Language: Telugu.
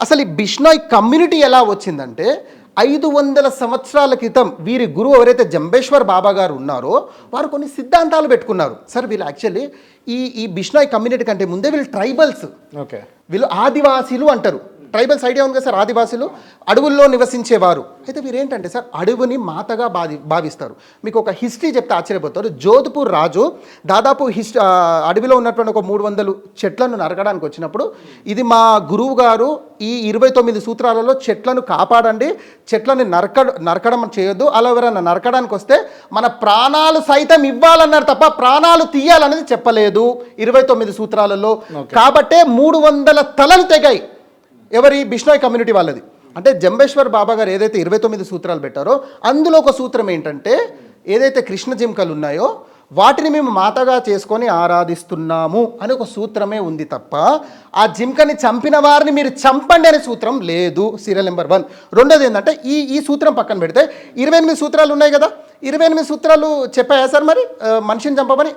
అసలు ఈ బిష్నాయ్ కమ్యూనిటీ ఎలా వచ్చిందంటే ఐదు వందల సంవత్సరాల క్రితం వీరి గురువు ఎవరైతే జంబేశ్వర్ బాబా గారు ఉన్నారో వారు కొన్ని సిద్ధాంతాలు పెట్టుకున్నారు. సార్ వీళ్ళు యాక్చువల్లీ ఈ ఈ బిష్నాయ్ కమ్యూనిటీ కంటే ముందే వీళ్ళు ట్రైబల్స్. ఓకే. వీళ్ళు ఆదివాసీలు అంటారు. ట్రైబల్స్ ఐడియా ఉంది కదా సార్? ఆదివాసీలు అడవుల్లో నివసించేవారు. అయితే వీరేంటంటే సార్ అడవుని మాతగా భావి భావిస్తారు. మీకు ఒక హిస్టరీ చెప్తే ఆశ్చర్యపోతారు. జోధ్పూర్ రాజు దాదాపు హిస్ ఆ, అడవిలో ఉన్నటువంటి ఒక మూడు వందలు చెట్లను నరకడానికి వచ్చినప్పుడు ఇది మా గురువు గారు ఈ ఇరవై తొమ్మిది సూత్రాలలో చెట్లను కాపాడండి చెట్లను నరక నరకడం చేయొద్దు అలా ఎవరైనా నరకడానికి వస్తే మన ప్రాణాలు సైతం ఇవ్వాలన్నారు తప్ప ప్రాణాలు తీయాలనేది చెప్పలేదు ఇరవై తొమ్మిది సూత్రాలలో. కాబట్టే మూడు వందల తలలు తెగాయి. ఎవరి? బిష్నాయ్ కమ్యూనిటీ వాళ్ళది. అంటే జంబేశ్వర్ బాబా గారు ఏదైతే ఇరవై తొమ్మిది సూత్రాలు పెట్టారో అందులో ఒక సూత్రం ఏంటంటే ఏదైతే కృష్ణ జింకలు ఉన్నాయో వాటిని మేము మాతగా చేసుకొని ఆరాధిస్తున్నాము అని ఒక సూత్రమే ఉంది తప్ప ఆ జింకని చంపిన వారిని మీరు చంపండి అనే సూత్రం లేదు సీరియల్ నెంబర్ వన్. రెండోది ఏంటంటే ఈ ఈ సూత్రం పక్కన పెడితే ఇరవై ఎనిమిది సూత్రాలు ఉన్నాయి కదా? ఇరవై ఎనిమిది సూత్రాలు చెప్పాయా సార్ మరి? మనిషిని చంపమని?